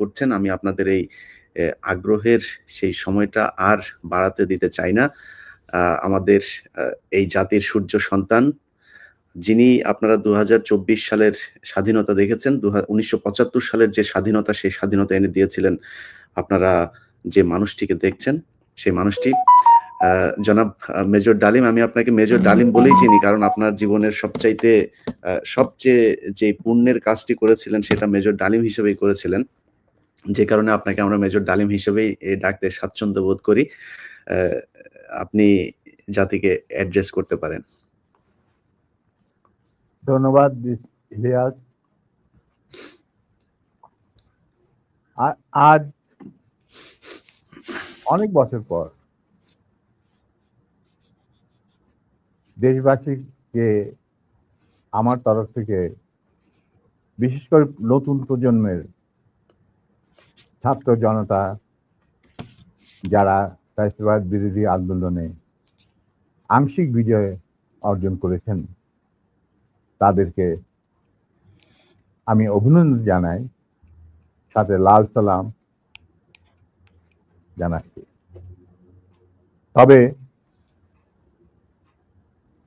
করছেন আমি আপনাদের এই আগ্রহের সেই সময়টা আর বাড়াতে দিতে চাই না। আমাদের এই জাতির সূর্য সন্তান যিনি আপনারা ২০২৪ সালের স্বাধীনতা দেখেছেন, ১৯৭৫ সালের যে স্বাধীনতা সেই স্বাধীনতা এনে দিয়েছিলেন আপনারা যে মানুষটিকে দেখছেন সেই মানুষটি জনাব মেজর ডালিম আমি আপনাকে মেজর ডালিম বলেই চিনি কারণ আপনার জীবনের সবচাইতে সবচেয়ে যে পুণ্যের কাজটি করেছিলেন সেটা মেজর ডালিম হিসেবেই করেছিলেন। যে কারণে আপনাকে আমরা মেজর ডালিম হিসেবেই ডাকতে স্বাচ্ছন্দ্য বোধ করি। আপনি জাতিকে অ্যাড্রেস করতে পারেন। ধন্যবাদ। আজ অনেক বছর পর দেশবাসীকে আমার তরফ থেকে, বিশেষ করে নতুন প্রজন্মের ছাত্র জনতা, যারা ফ্যাসিবাদ বিরোধী আন্দোলনে আংশিক বিজয় অর্জন করেছেন, তাদেরকে আমি অভিনন্দন জানাই। সাথে লাল সালাম জানাচ্ছি। তবে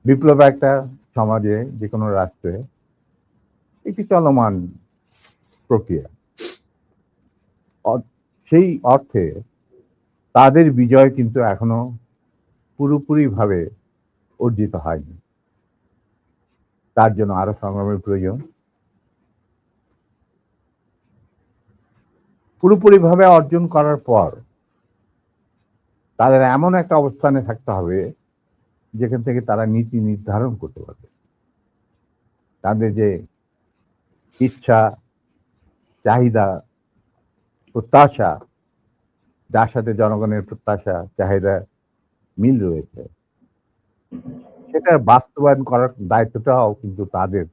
বিপ্লব একটা সমাজে যে কোনো রাষ্ট্রে, একটি চলমান প্রক্রিয়া। সেই অর্থে তাদের বিজয় কিন্তু এখনও পুরোপুরিভাবে অর্জিত হয়নি। তার জন্য আরও সংগ্রামের প্রয়োজন। পুরোপুরিভাবে অর্জন করার পর তাদের এমন একটা অবস্থানে থাকতে হবে যেখান থেকে তারা নীতি নির্ধারণ করতে পারবে। তাদের যে ইচ্ছা, চাহিদা প্রত্যাশা যার সাথে জনগণের প্রত্যাশা চাহিদা মিল রয়েছে। সেটা বাস্তবায়ন করার দায়িত্বটাও কিন্তু তাদের